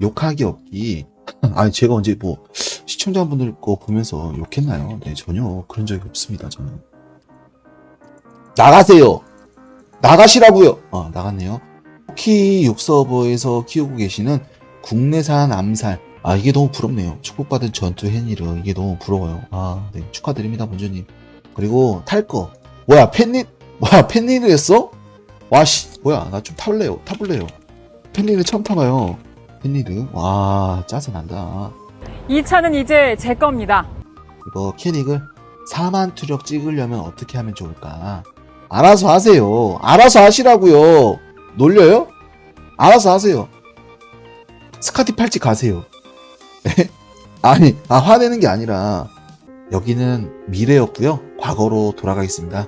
욕하기 없기. 아니, 제가 언제 뭐, 시청자분들 거 보면서 욕했나요? 네, 전혀 그런 적이 없습니다, 저는. 나가세요! 나가시라고요! 아, 나갔네요. 쿠키 욕서버에서 키우고 계시는 국내산 암살. 아, 이게 너무 부럽네요. 축복받은 전투 해니르. 이게 너무 부러워요. 아, 네. 축하드립니다, 본주님. 그리고 탈 거. 뭐야, 팬니, 뭐야, 팬니를 했어? 와, 씨, 뭐야, 나좀 타볼래요. 타볼래요. 팬니를 처음 타봐요. 팬니를. 와, 짜증난다. 이 차는 이제 제 겁니다. 이거 캐릭을 4만 투력 찍으려면 어떻게 하면 좋을까? 알아서 하세요. 알아서 하시라고요. 놀려요? 알아서 하세요. 스카티 팔찌 가세요. 네? 아니, 아, 화내는 게 아니라 여기는 미래였고요. 과거로 돌아가겠습니다.